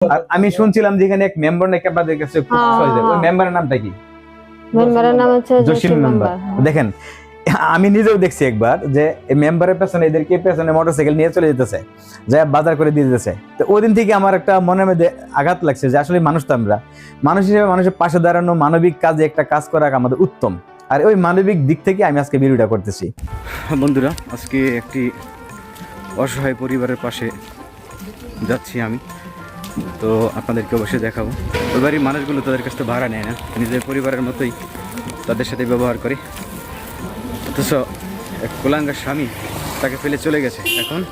আর আমি শুনছিলাম যে এখানে এক মেম্বার নাকি আপনাদের কাছে খুব হ্যাঁ, সহজ। ওই হ্যাঁ। মেম্বারের নামটা কি? মেম্বারের নাম হচ্ছে জসিম মেম্বার মেম্বার দেখেন আমি নিজেও দেখছি একবার যে মেম্বারের পেছনে এদেরকে পেছনে মোটরসাইকেল নিয়ে চলে যেতেছে যা বাজার করে দিয়ে দিতেছে। তো ওই দিন থেকে আমার একটা মনের মধ্যে আঘাত লাগছে যে আসলে মানুষ তো আমরা। মানুষ হিসেবে মানুষের পাশে দাঁড়ানো মানবিক কাজে একটা কাজ করা আমাদের উত্তম। আর ওই মানবিক দিক থেকে আমি আজকে ভিডিওটা করতেছি। বন্ধুরা আজকে একটি অসহায় পরিবারের পাশে যাচ্ছি আমি। তো আপনাদেরকে অবশ্যই দেখাবো। ওই বাড়ির মানুষগুলো তাদের কাছ থেকে ভাড়া নেয় না। নিজের পরিবারের মতোই তাদের সাথে ব্যবহার করে। অথচ এক কোলাঙ্গার স্বামী তাকে ফেলে চলে গেছে। এখন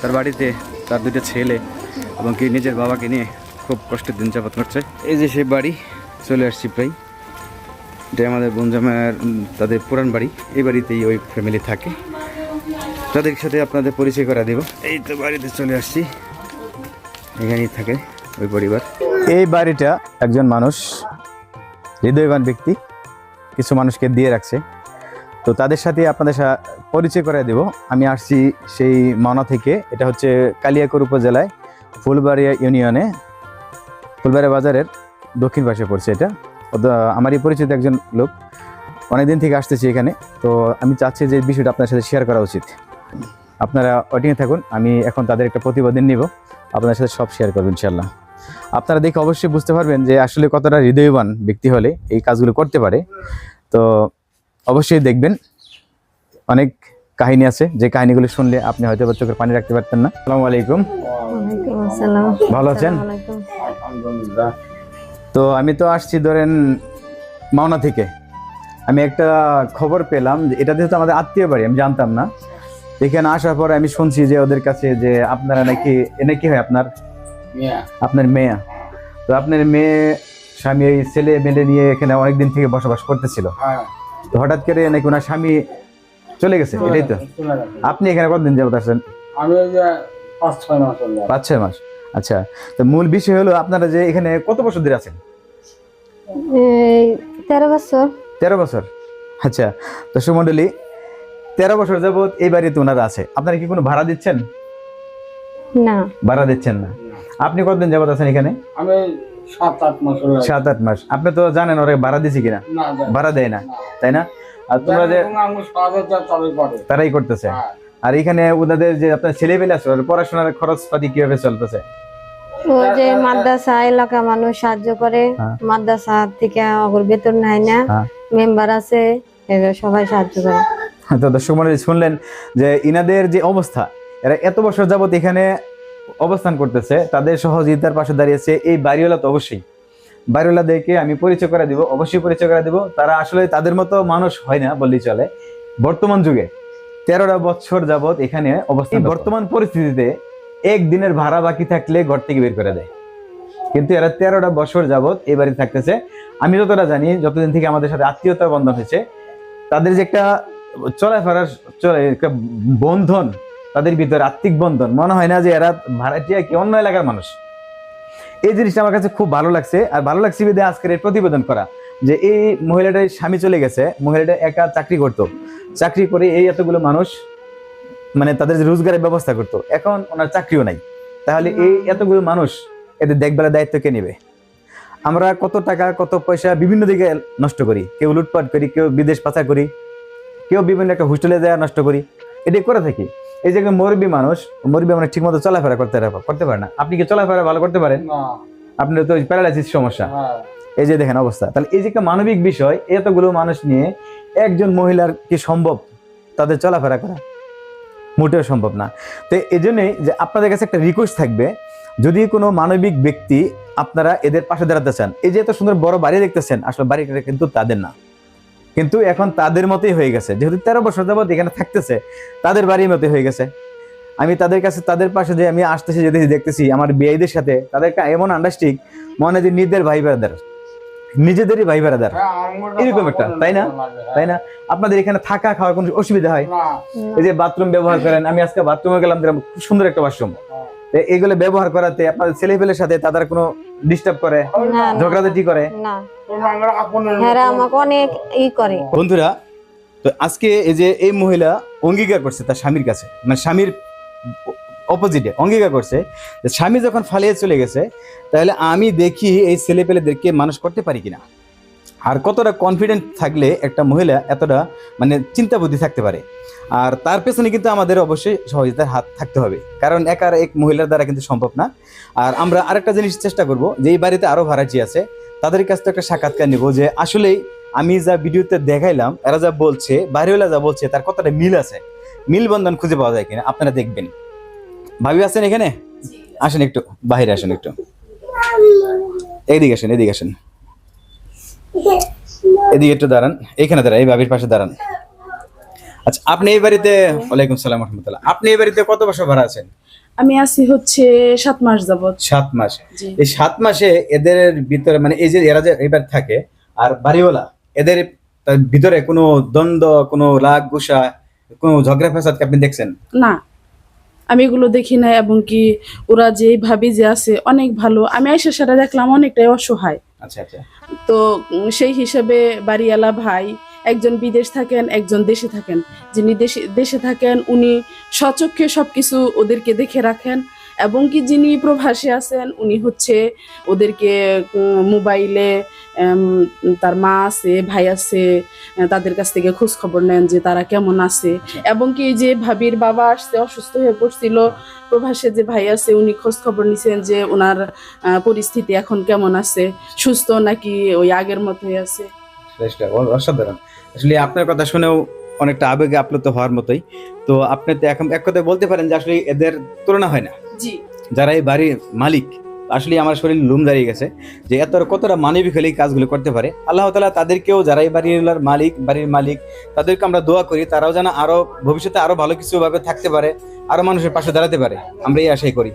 তার বাড়িতে তার দুটো ছেলে এবং কি নিজের বাবাকে নিয়ে খুব কষ্টের দিন যাপন করছে। এই যে সেই বাড়ি, চলে আসছি প্রায়। এটা আমাদের বনজামার তাদের পুরান বাড়ি। এই বাড়িতেই ওই ফ্যামিলি থাকে। তাদের সাথে আপনাদের পরিচয় করা দেব। এই তো বাড়িতে চলে আসছি। এখানেই থাকে ওই পরিবার। এই বাড়িটা একজন মানুষ, হৃদয়বান ব্যক্তি, কিছু মানুষকে দিয়ে রাখছে। তো তাদের সাথে আপনাদের পরিচয় করে দেব। আমি আসছি সেই মাওনা থেকে। এটা হচ্ছে কালিয়াকোর উপজেলায়, ফুলবাড়িয়া ইউনিয়নে। ফুলবাড়িয়া বাজারের দক্ষিণ পাশে পড়ছে এটা। আমারই পরিচিত একজন লোক। অনেকদিন থেকে আসতেছি এখানে। তো আমি চাচ্ছি যে বিষয়টা আপনার সাথে শেয়ার করা উচিত। আপনারা ওয়েটিংয়ে থাকুন আমি এখন তাদের একটা প্রতিবেদন নিব। আপনাদের সাথে সব শেয়ার করব ইনশাল্লাহ আপনারা দেখে অবশ্যই বুঝতে পারবেন যে আসলে কতটা হৃদয়বান ব্যক্তি হলে এই কাজগুলো করতে পারে। তো অবশ্যই দেখবেন অনেক কাহিনী আছে যে কাহিনীগুলো শুনলে আপনি হয়তো বা চোখের পানি রাখতে পারতেন না। আসসালামু আলাইকুম। আসসালাম। ভালো আছেন? তো আমি তো আসছি ধরেন মাওনা থেকে। আমি একটা খবর পেলাম যে এটা যেহেতু আমাদের আত্মীয় বাড়ি আমি জানতাম না। এখানে আসার পরে আমি শুনছি যে ওদের কাছে যে আপনারা নাকি এনে কি হয় আপনার? আপনার মেয়ে। তো আপনার মেয়ে স্বামী এই ছেলে মেলে নিয়ে এখানে অনেকদিন থেকে বসবাস করতেছিল। হ্যাঁ। তো হঠাৎ করে নাকি ওনার স্বামী চলে গেছে? এটাই তো। আপনি এখানে কতদিন যাবত হলো। পাঁচ ছয় মাস। আচ্ছা তো মূল বিষয় হলো আপনারা যে এখানে কত বছর ধরে আছেন? তেরো বছর। তেরো বছর। আচ্ছা তো সুমন্ডলী তেরো বছর যাবত এই বাড়িতে ওনারা আছে। আপনারা কি কোনো ভাড়া দিচ্ছেন? না। ভাড়া দিচ্ছেন না। আপনি কতদিন যাবত আছেন এখানে? আমি সাত আট মাস হলো সাত আট মাস। আপনি তো জানেন ওরা ভাড়া দিছি কিনা? না ভাড়া দেয় না। তাই না? আর তোমরা যে তারাই করতেছে। হ্যাঁ। আর এখানে ওনাদের যে আপনার ছেলে পেলে আছে ওদের পড়াশোনার খরচপাতি কীভাবে চলতেছে? ও যে মাদ্রাসা এলাকা মানুষ সাহায্য করে হ্যাঁ। মাদ্রাসা থেকে অগর বেতন নেয় না। হ্যাঁ। মেম্বার আছে সবাই সাহায্য করে। তো দর্শক মন্ডলী শুনলেন যে ইনাদের যে অবস্থা এরা এত বছর যাবত এখানে অবস্থান করতেছে তাদের সহযোগিতার পাশে দাঁড়িয়েছে এই বাড়িওয়ালা তো অবশ্যই। বাড়িওয়ালাদেরকে আমি পরিচয় করে দিব অবশ্যই পরিচয় করে দিব। তারা আসলে তাদের মতো মানুষ হয় না বললেই চলে। বর্তমান যুগে তেরোটা বছর যাবত এখানে অবস্থান বর্তমান পরিস্থিতিতে একদিনের ভাড়া বাকি থাকলে ঘর থেকে বের করে দেয়। কিন্তু এরা তেরোটা বছর যাবত এই বাড়ি থাকতেছে। আমি যতটা জানি যতদিন থেকে আমাদের সাথে আত্মীয়তা বন্ধন হয়েছে তাদের যে একটা চলাফেরার চলে একটা বন্ধন, তাদের ভিতরে আত্মিক বন্ধন। মনে হয় না যে এরা ভাড়াটিয়া কি, অন্য এলাকার মানুষ। এই জিনিসটা আমার কাছে খুব ভালো লাগছে, আর ভালো লাগছে বিদে আজকের এই প্রতিবেদন করা, যে এই মহিলাটার স্বামী চলে গেছে, মহিলাটা একা চাকরি করতো। চাকরি করে এই এতগুলো মানুষ মানে তাদের রোজগারের ব্যবস্থা করতো, এখন ওনার চাকরিও নাই। তাহলে এই এতগুলো মানুষ, এদের দেখভালের দায়িত্ব কে নেবে? আমরা কত টাকা, কত পয়সা বিভিন্ন দিকে নষ্ট করি। কেউ লুটপাট করি, কেউ বিদেশ পাচার করি। কেউ বিভিন্ন একটা হোস্টেলে দেওয়া নষ্ট করি। এটাই করে থাকি। এই যে মরবি মানুষ মরবি মানুষ ঠিক মতো চলাফেরা করতে করতে পারে না। আপনি কি চলাফেরা ভালো করতে পারেন? আপনার তো প্যারালাইসিস সমস্যা। হ্যাঁ। এই যে দেখেন অবস্থা। তাহলে এই যে একটা মানবিক বিষয় এতগুলো মানুষ নিয়ে একজন মহিলার কি সম্ভব তাদের চলাফেরা করা? মোটেও সম্ভব না। তো এই জন্যই যে আপনাদের কাছে একটা রিকোয়েস্ট থাকবে যদি কোনো মানবিক ব্যক্তি আপনারা এদের পাশে দাঁড়াতে চান এই যে এত সুন্দর বড় বাড়ি দেখতেছেন আসলে বাড়িটা কিন্তু তাদের না। কিন্তু এখন তাদের মতোই হয়ে গেছে। যেহেতু তেরো বছর যাবত এখানে থাকতেছে তাদের বাড়ির মতোই হয়ে গেছে। আমি তাদের কাছে তাদের পাশে যে আমি আসতেছি যেতেছি দেখতেছি আমার বিআইদের সাথে তাদের এমন আন্ডারস্টিক মনে যে নিজেদের ভাই বেড়াদার নিজেদেরই ভাই বেড়াদার হ্যাঁ, এরকম একটা, তাই না? তাই না? আপনাদের এখানে থাকা খাওয়ার কোনো অসুবিধা হয়? এই যে বাথরুম ব্যবহার করেন আমি আজকে বাথরুমে গেলাম দেখলাম খুব সুন্দর একটা বাথরুম হ্যাঁ। এগুলো ব্যবহার করাতে আপনাদের ছেলে পেলের সাথে তাদের কোনো ডিস্টার্ব করে? ঝগড়াঝাটি করে? না। হ্যাঁ আমাকে অনেক ই করে। বন্ধুরা তো আজকে এই যে এই মহিলা অঙ্গীকার করছে তার স্বামীর কাছে মানে স্বামীর অপোজিটে অঙ্গীকার করছে যে স্বামী যখন ফালিয়ে চলে গেছে তাহলে আমি দেখি এই ছেলে পেলেদেরকে মানুষ করতে পারি কিনা। আর কতটা কনফিডেন্ট থাকলে একটা মহিলা এতটা মানে চিন্তা বুদ্ধি থাকতে পারে। আর তার পেছনে কিন্তু আমাদের অবশ্যই সহযোগিতার হাত থাকতে হবে। কারণ একার এক মহিলার দ্বারা কিন্তু সম্ভব না। আর আমরা আরেকটা জিনিস চেষ্টা করব যে এই বাড়িতে আরও ভাড়াটি আছে। তাদের কাছ থেকে একটা সাক্ষাৎকার নিব যে আসলেই আমি যা ভিডিওতে দেখাইলাম, এরা যা বলছে, বাইরেওয়ালা যা বলছে, তার কতটা মিল আছে? মিল বন্ধন খুঁজে পাওয়া যায় কিনা? আপনারা দেখবেন। ভাবি আছেন এখানে? আসেন একটু, বাইরে আসেন একটু। এইদিকে আসেন, এদিকে আসেন। এদিকে একটু দাঁড়ান, এখানে দাঁড়ান, এই ভাবির পাশে দাঁড়ান। আচ্ছা আপনি এই বাড়িতে, ওয়ালাইকুম সালাম রহমতুল্লাহ। আপনি এই বাড়িতে কত বছর ভাড়া আছেন? আমি আছি হচ্ছে সাত মাস যাবত সাত মাস। এই সাত মাসে এদের ভিতরে মানে এই যে এরা যে এবার থাকে আর বাড়িওয়ালা এদের তার ভিতরে কোনো দ্বন্দ্ব কোনো রাগ গুসা কোনো ঝগড়া ফেসাদ কি আপনি দেখছেন? না। আমি এগুলো দেখি না এবং কি ওরা যে ভাবি যে আছে অনেক ভালো। আমি আইসা সারা দেখলাম অনেকটাই অসহায়। আচ্ছা আচ্ছা। তো সেই হিসাবে বাড়িওয়ালা ভাই একজন বিদেশ থাকেন, একজন দেশে থাকেন। যিনি দেশে দেশে থাকেন, উনি সচক্ষে সবকিছু ওদেরকে দেখে রাখেন এবং কি যিনি প্রবাসে আছেন, উনি হচ্ছে ওদেরকে মোবাইলে তার মা আছে, ভাই আছে, তাদের কাছ থেকে খোঁজ খবর নেন যে তারা কেমন আছে। এবং কি যে ভাবির বাবা আসছে, অসুস্থ হয়ে পড়ছিল, প্রবাসে যে ভাই আছে, উনি খোঁজ খবর নিছেন যে ওনার পরিস্থিতি এখন কেমন আছে, সুস্থ নাকি ওই আগের মতোই আছে। অসাধারণ। আসলে আপনার কথা শুনেও অনেকটা আবেগে আপ্লুত হওয়ার মতোই। তো আপনি তো এখন এক কথায় বলতে পারেন যে আসলে এদের তুলনা হয় না। জি। যারা এই বাড়ির মালিক আসলে আমার শরীর লুম দাঁড়িয়ে গেছে যে এত কতটা মানবিক হলে কাজগুলো করতে পারে। আল্লাহ তালা তাদেরকেও যারা এই বাড়ির মালিক বাড়ির মালিক তাদেরকে আমরা দোয়া করি তারাও যেন আরও ভবিষ্যতে আরও ভালো কিছু ভাবে থাকতে পারে আরও মানুষের পাশে দাঁড়াতে পারে। আমরা এই আশাই করি।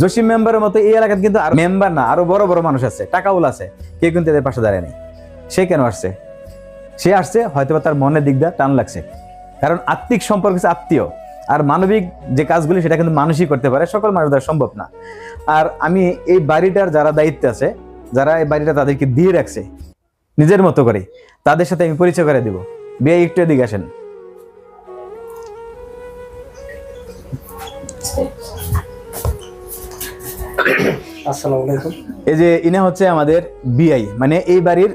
জসিম মেম্বারের মতো এই এলাকার কিন্তু আর মেম্বার না আরও বড় বড় মানুষ আছে টাকাউল আছে। কেউ কিন্তু এদের পাশে দাঁড়ায় নেই। সে কেন আসছে? সে আসছে হয়তো তার মনের দিক দিয়ে টান লাগছে। কারণ আত্মিক সম্পর্ক হচ্ছে আত্মীয়। আর মানবিক যে কাজগুলি সেটা কিন্তু মানুষই করতে পারে। সকল মানুষ দ্বারা সম্ভব না। আর আমি এই বাড়িটার যারা দায়িত্বে আছে যারা এই বাড়িটা তাদেরকে দিয়ে রাখছে নিজের মতো করে তাদের সাথে আমি পরিচয় করে দিব। বিয়ে একটু এদিকে আসেন। আসসালামু আলাইকুম। এই যে ইনা হচ্ছে আমাদের বিআই মানে এই বাড়ির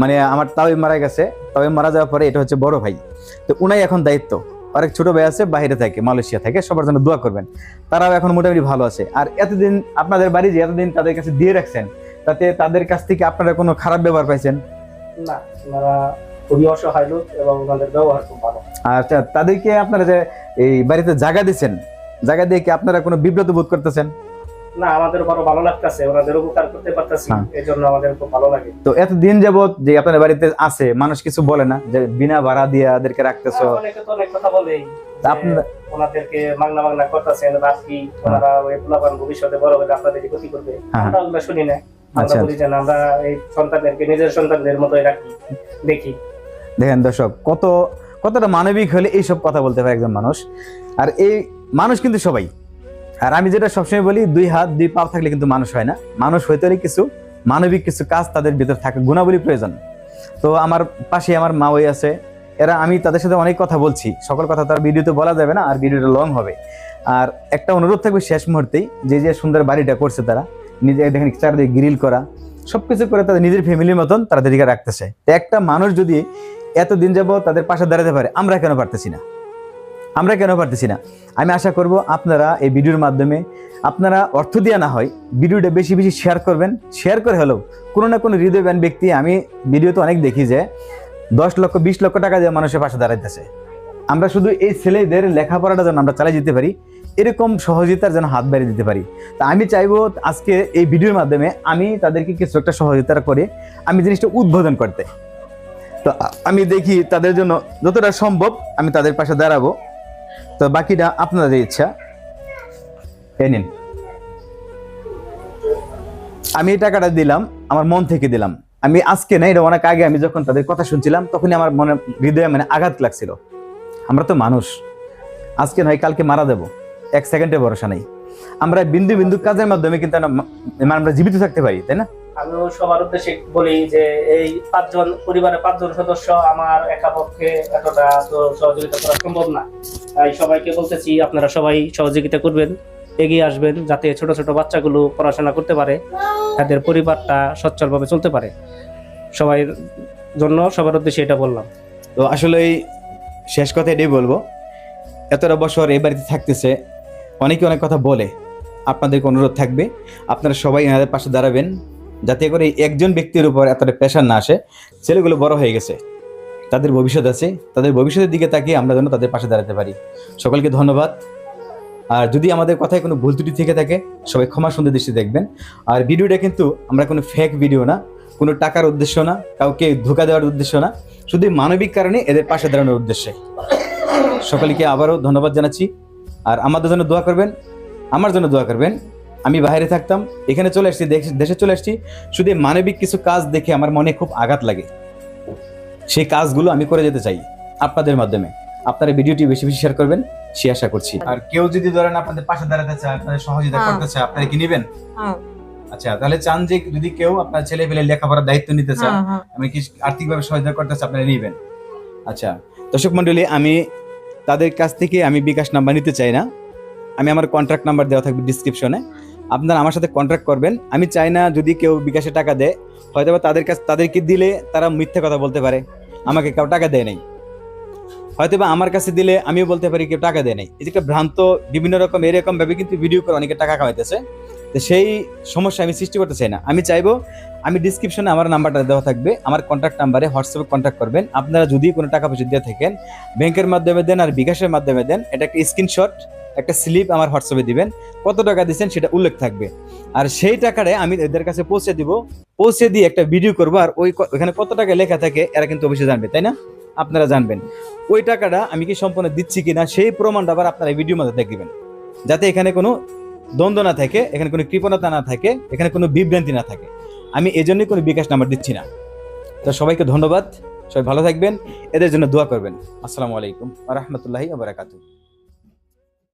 মানে আমার তাওই মারা গেছে তাওই মারা যাওয়ার পরে এটা হচ্ছে বড় ভাই। তো উনাই এখন দায়িত্ব। আরেক ছোট ভাই আছে বাইরে থাকে মালয়েশিয়া থাকে সবার জন্য দোয়া করবেন। তারাও এখন মোটামুটি ভালো আছে। আর এতদিন আপনাদের বাড়ি যে এতদিন তাদের কাছে দিয়ে রাখছেন তাতে তাদের কাছ থেকে আপনারা কোনো খারাপ ব্যবহার পাইছেন? না ওনারা খুবই অসহায় লোক এবং ওনাদের ব্যবহার খুব ভালো। আচ্ছা তাদেরকে আপনারা যে এই বাড়িতে জায়গা দিচ্ছেন জায়গা দিয়ে কি আপনারা কোনো বিব্রত বোধ করতেছেন? না আমাদের বড় ভালো লাগতেছে ওনাদের উপকার করতে পারতেছি হ্যাঁ। এই জন্য আমাদের খুব ভালো লাগে তো এতদিন যাবত যে আপনার বাড়িতে আছে মানুষ কিছু বলে না যে বিনা ভাড়া দিয়ে ওদেরকে রাখতেছো হ্যাঁ, অনেকে তো অনেক কথা বলে তা ওনাদেরকে মাগনা মাগনা করতেছেন বাকি ওনারা ওই পোলাপান ভবিষ্যতে বড় হলে আপনাদের ক্ষতি করবে হ্যাঁ। আমরা শুনি না আমরা আচ্ছা। বলি যে আমরা এই সন্তানদেরকে নিজের সন্তানদের মতোই রাখি দেখি দেখেন দর্শক কত কতটা মানবিক হলে এইসব কথা বলতে পারে একজন মানুষ আর এই মানুষ কিন্তু সবাই আর আমি যেটা সবসময় বলি, দুই হাত, দুই পা থাকলে কিন্তু মানুষ হয় না। মানুষ হইতে হলে কিছু মানবিক কিছু কাজ তাদের ভিতর থাকে, গুণাবলী প্রয়োজন। তো আমার পাশে আমার মা ওই আছে। এরা, আমি তাদের সাথে অনেক কথা বলছি। সকল কথা তার ভিডিওতে বলা যাবে না, আর ভিডিওটা লং হবে। আর একটা অনুরোধ থাকবে শেষ মুহূর্তেই, যে যে সুন্দর বাড়িটা করছে তারা, নিজে দেখেন চারদিকে গ্রিল করা, সবকিছু করে তাদের নিজের ফ্যামিলির মতন তারা দিকে রাখতেছে। একটা মানুষ যদি এতদিন যাব তাদের পাশে দাঁড়াতে পারে, আমরা কেন পারতেছি না? আমরা কেন পারতেছি না? আমি আশা করব আপনারা এই ভিডিওর মাধ্যমে আপনারা অর্থ দেওয়া না হয় ভিডিওটা বেশি বেশি শেয়ার করবেন। শেয়ার করে হলেও কোনো না কোনো হৃদয়বান ব্যক্তি, আমি ভিডিওতে অনেক দেখি যে দশ লক্ষ, বিশ লক্ষ টাকা দিয়ে মানুষের পাশে দাঁড়াইতেছে। আমরা শুধু এই ছেলেদের লেখাপড়াটা যেন আমরা চালিয়ে যেতে পারি, এরকম সহযোগিতার যেন হাত বাড়িয়ে দিতে পারি। তা আমি চাইব আজকে এই ভিডিওর মাধ্যমে আমি তাদেরকে কিছু একটা সহযোগিতা করে আমি জিনিসটা উদ্বোধন করতে। তো আমি দেখি তাদের জন্য যতটা সম্ভব আমি তাদের পাশে দাঁড়াবো। তো বাকিটা আপনাদের ইচ্ছা। এই নিন। আমি এই টাকাটা দিলাম, আমার মন থেকে দিলাম। আমি আজকে না, এটা অনেক আগে আমি যখন তাদের কথা শুনছিলাম, তখনই আমার মনে, হৃদয়ে মানে আঘাত লাগছিল। আমরা তো মানুষ। আজকে নয়, কালকে মারা দেব। এক সেকেন্ডে ভরসা নেই। আমরা বিন্দু বিন্দু কাজের মাধ্যমে কিন্তু আমরা জীবিত থাকতে পারি, তাই না? আমিও সবার উদ্দেশ্যে বলি যে এই পাঁচজন, পরিবারের পাঁচজন সদস্য আমার একা পক্ষে এতটা তো সহযোগিতা করা সম্ভব না। তাই সবাইকে বলতেছি, আপনারা সবাই সহযোগিতা করবেন, এগিয়ে আসবেন যাতে ছোট ছোট বাচ্চাগুলো পড়াশোনা করতে পারে, তাদের পরিবারটা সচ্ছলভাবে চলতে পারে। সবাই জন্য সবার উদ্দেশ্যে এটা বললাম। তো আসলে শেষ কথা এটাই বলব। এতটা বছর এই বাড়িতে থাকতেছে, অনেকে অনেক কথা বলে, আপনাদেরকে অনুরোধ থাকবে, আপনারা সবাই এনাদের পাশে দাঁড়াবেন। যাতে করে একজন ব্যক্তির উপর এতটা প্রেশার না আসে। ছেলেগুলো বড় হয়ে গেছে। তাদের ভবিষ্যৎ আছে। তাদের ভবিষ্যতের দিকে তাকিয়ে আমরা যেন তাদের পাশে দাঁড়াতে পারি। সকলকে ধন্যবাদ। আর যদি আমাদের কথায় কোনো ভুল ত্রুটি থেকে থাকে, সবাই ক্ষমা সুন্দর দৃষ্টি দেখবেন। আর ভিডিওটা কিন্তু আমরা কোনো ফেক ভিডিও না, কোনো টাকার উদ্দেশ্য না, কাউকে ধোকা দেওয়ার উদ্দেশ্য না, শুধু মানবিক কারণে এদের পাশে দাঁড়ানোর উদ্দেশ্যে। সকলকে আবারও ধন্যবাদ জানাচ্ছি। আর আমাদের জন্য দোয়া করবেন। আমার জন্য দোয়া করবেন। আমি বাইরে থাকতাম এখানে চলে আসছি দেশে চলে আসছি। শুধু মানবিক কিছু কাজ দেখে আমার মনে খুব আঘাত লাগে। সেই কাজগুলো আমি করে যেতে চাই আপনাদের মাধ্যমে। আপনারা ভিডিওটি বেশি বেশি শেয়ার করবেন সে আশা করছি। আর কেউ যদি ধরেন আপনাদের পাশে দাঁড়াতে চায় আপনাদের সহযোগিতা হ্যাঁ। করতে চায় আপনারা কি নেবেন? হ্যাঁ। আচ্ছা তাহলে চান যে যদি কেউ আপনার ছেলে পেলে লেখাপড়ার দায়িত্ব নিতে চান আমি কি আর্থিকভাবে সহযোগিতা করতে চাই আপনারা নিবেন। আচ্ছা দর্শক মন্ডলী আমি তাদের কাছ থেকে আমি বিকাশ নাম্বার নিতে চাই না। আমি আমার কন্ট্রাক্ট নাম্বার দেওয়া থাকবে ডিসক্রিপশনে আপনারা আমার সাথে কন্ট্রাক্ট করবেন। আমি চাই না যদি কেউ বিকাশে টাকা দেয় হয়তো বা তাদের কাছ তাদেরকে দিলে তারা মিথ্যা কথা বলতে পারে? আমাকে কেউ টাকা দেয় নাই। হয়তো বা আমার কাছে দিলে আমিও বলতে পারি কেউ টাকা দেয় নাই। এই যে ভ্রান্ত, বিভিন্ন রকম, এরকম ভাবে কিন্তু ভিডিও করে অনেকে টাকা কামাইতেছে তো সেই সমস্যা আমি সৃষ্টি করতে চাই না। আমি চাইব, আমি ডিসক্রিপশনে আমার নাম্বারটা দেওয়া থাকবে, আমার কন্ট্যাক্ট নাম্বারে হোয়াটসঅ্যাপে কন্ট্যাক্ট করবেন। আপনারা যদি কোনো টাকা পয়সা দিয়ে থাকেন ব্যাংকের মাধ্যমে দেন আর বিকাশের মাধ্যমে দেন, এটা একটা স্ক্রিনশট একটা স্লিপ আমার হোয়াটসঅ্যাপে দিবেন, কত টাকা দিচ্ছেন সেটা উল্লেখ থাকবে। আর সেই টাকাটা আমি এদের কাছে পৌঁছে দিব, পৌঁছে দিয়ে একটা ভিডিও করব, আর ওই ওখানে কত টাকা লেখা থাকে এরা কিন্তু অবশ্যই জানবে, তাই না? আপনারা জানবেন। ওই টাকাটা আমি কি সম্পূর্ণ দিচ্ছি কিনা, সেই প্রমাণটা আবার আপনারা ভিডিওর মধ্যে দেখবেন যাতে এখানে কোনো দ্বন্দ্ব না থাকে, এখানে কোনো কৃপণতা না থাকে, এখানে কোনো বিভ্রান্তি না থাকে। আমি এই জন্যই কোনো বিকাশ নাম্বার দিচ্ছি না। তো সবাইকে ধন্যবাদ। সবাই ভালো থাকবেন। এদের জন্য দোয়া করবেন। আসসালামু আলাইকুম রহমতুল্লাহি বারাকাতু